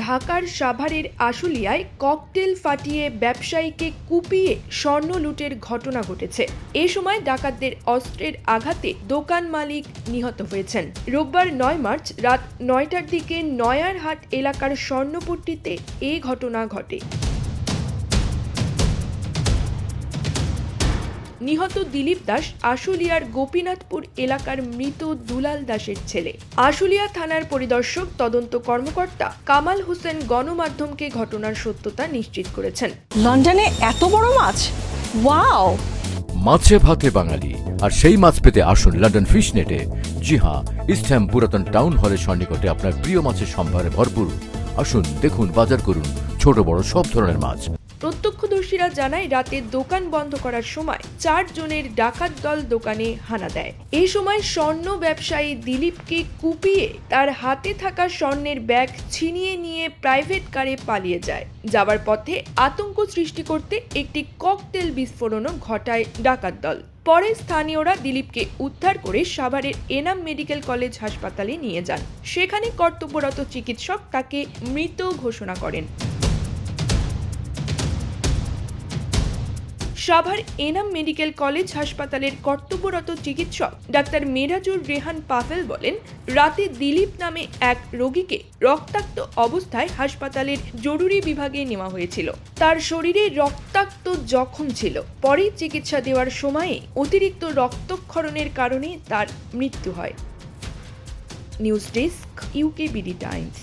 ঢাকার সাভারের আশুলিয়ায় ককটেল ফাটিয়ে ব্যবসায়ীকে কুপিয়ে স্বর্ণ লুটের ঘটনা ঘটেছে। এ সময় ডাকাতদের অস্ত্রের আঘাতে দোকান মালিক নিহত হয়েছেন। রোববার নয় মার্চ রাত নয়টার দিকে নয়ারহাট এলাকার স্বর্ণপট্টিতে এ ঘটনা ঘটে। নিহত দিলীপ দাস আশুলিয়ার গোপীনাথপুর এলাকার মৃত দুলাল দাসের ছেলে। আশুলিয়া থানার পরিদর্শক তদন্ত কর্মকর্তা কামাল হোসেন গণমাধ্যমকে ঘটনার সত্যতা নিশ্চিত করেছেন। লন্ডনে এত বড় মাছ? ওয়াও! মাছে ভাতে বাঙালি আর সেই মাছ পেতে আসুন লন্ডন ফিশ নেটে জি হ্যাঁ ইস্টহ্যাম পুরাতন টাউন হলের সন্নিকটে আপনার প্রিয় মাছের সম্ভারে ভরপুর। আসুন দেখুন বাজার করুন ছোট বড় সব ধরনের মাছ। প্রত্যক্ষদর্শীরা জানায়, রাতে দোকান বন্ধ করার সময় চার জনের ডাকাত দল দোকানে হানা দেয়। এই সময় স্বর্ণ ব্যবসায়ী দিলীপকে কুপিয়ে তার হাতে থাকা স্বর্ণের ব্যাগ ছিনিয়ে নিয়ে প্রাইভেট কারে পালিয়ে যায়। যাবার পথে আতঙ্ক সৃষ্টি করতে একটি ককটেল বিস্ফোরণও ঘটায় ডাকাত দল। পরে স্থানীয়রা দিলীপকে উদ্ধার করে সাভারের এনাম মেডিকেল কলেজ হাসপাতালে নিয়ে যান। সেখানে কর্তব্যরত চিকিৎসক তাকে মৃত ঘোষণা করেন। সাভার এনাম মেডিকেল কলেজ হাসপাতালের কর্তব্যরত চিকিৎসক ডাক্তার মেরাজুর রেহান পাফেল বলেন, রাতে দিলীপ নামে এক রোগীকে রক্তাক্ত অবস্থায় হাসপাতালের জরুরি বিভাগে নেওয়া হয়েছিল। তার শরীরে রক্তাক্ত জখম ছিল। পরে চিকিৎসা দেওয়ার সময়ে অতিরিক্ত রক্তক্ষরণের কারণে তার মৃত্যু হয়। News desk UK BD Times.